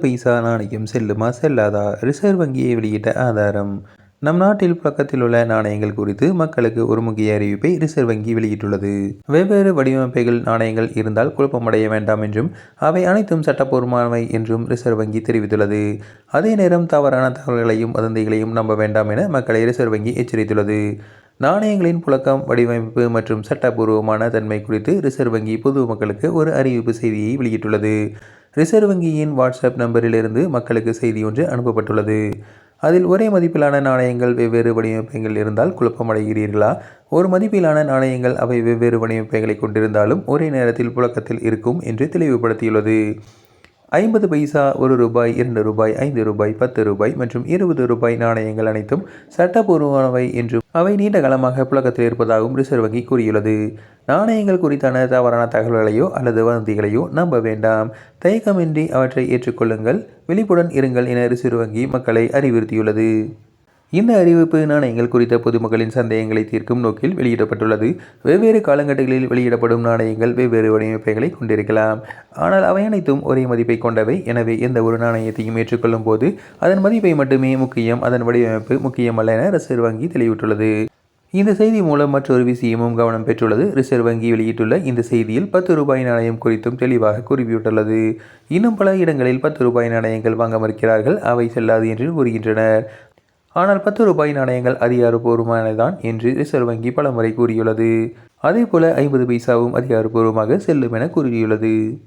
பைசா நாணயம் செல்லுமா செல்லாதா? ரிசர்வ் வங்கியை வெளியிட்ட ஆதாரம். நம் நாட்டில் பக்கத்தில் உள்ள நாணயங்கள் குறித்து மக்களுக்கு ஒரு முக்கிய அறிவிப்பை ரிசர்வ் வங்கி வெளியிட்டுள்ளது. வெவ்வேறு வடிவமைப்புகள் நாணயங்கள் இருந்தால் குழப்பமடைய வேண்டாம் என்றும் அவை அனைத்தும் சட்டப்பூர்வமானவை என்றும் ரிசர்வ் வங்கி தெரிவித்துள்ளது. அதே நேரம் தவறான தகவல்களையும் வதந்திகளையும் நம்ப வேண்டாம் என மக்களை ரிசர்வ் வங்கி எச்சரித்துள்ளது. நாணயங்களின் புழக்கம் வடிவமைப்பு மற்றும் சட்டப்பூர்வமான தன்மை குறித்து ரிசர்வ் வங்கி பொதுமக்களுக்கு ஒரு அறிவிப்பு செய்தியை வெளியிட்டுள்ளது. ரிசர்வ் வங்கியின் வாட்ஸ்அப் நம்பரிலிருந்து மக்களுக்கு செய்தி ஒன்று அனுப்பப்பட்டுள்ளது. அதில் ஒரே மதிப்பிலான நாணயங்கள் வெவ்வேறு வடிவமைப்புகள் இருந்தால் குழப்பமடைகிறீர்களா? ஒரு மதிப்பிலான நாணயங்கள் அவை வெவ்வேறு வடிவமைப்புகளை கொண்டிருந்தாலும் ஒரே நேரத்தில் புழக்கத்தில் இருக்கும் என்று தெளிவுபடுத்தியுள்ளது. ஐம்பது பைசா ஒரு ரூபாய் இரண்டு ரூபாய் ஐந்து ரூபாய் பத்து ரூபாய் மற்றும் இருபது ரூபாய் நாணயங்கள் அனைத்தும் சட்டப்பூர்வமானவை என்றும் அவை நீண்ட காலமாக புழக்கத்தில் இருப்பதாகவும் ரிசர்வ் வங்கி கூறியுள்ளது. நாணயங்கள் குறித்தான தவறான தகவல்களையோ அல்லது வதந்திகளையோ நம்ப வேண்டாம். தயக்கமின்றி அவற்றை ஏற்றுக்கொள்ளுங்கள் விழிப்புடன் இருங்கள் என ரிசர்வ் வங்கி மக்களை அறிவுறுத்தியுள்ளது. இந்த அறிவிப்பு நாணயங்கள் குறித்த பொதுமக்களின் சந்தேகங்களை தீர்க்கும் நோக்கில் வெளியிடப்பட்டுள்ளது. வெவ்வேறு காலகட்டங்களில் வெளியிடப்படும் நாணயங்கள் வெவ்வேறு வடிவமைப்புகளை கொண்டிருக்கலாம். ஆனால் அவை அனைத்தும் ஒரே மதிப்பை கொண்டவை. எனவே எந்த ஒரு நாணயத்தையும் ஏற்றுக்கொள்ளும் போது அதன் மதிப்பை மட்டுமே முக்கியம் அதன் வடிவமைப்பு முக்கியமல்ல என ரிசர்வ் வங்கி தெளிவிட்டுள்ளது. இந்த செய்தி மூலம் மற்றொரு விஷயமும் கவனம் பெற்றுள்ளது. ரிசர்வ் வங்கி வெளியிட்டுள்ள இந்த செய்தியில் பத்து ரூபாய் நாணயம் குறித்தும் தெளிவாக குறிப்பிட்டுள்ளது. இன்னும் பல இடங்களில் பத்து ரூபாய் நாணயங்கள் வாங்க மறுக்கிறார்கள். அவை செல்லாது என்று கூறுகின்றனர். ஆனால் பத்து ரூபாய் நாணயங்கள் அதிகாரப்பூர்வமானதான் என்று ரிசர்வ் வங்கி பலமுறை கூறியுள்ளது. அதேபோல ஐம்பது பைசாவும் அதிகாரப்பூர்வமாக செல்லும் என கூறியுள்ளது.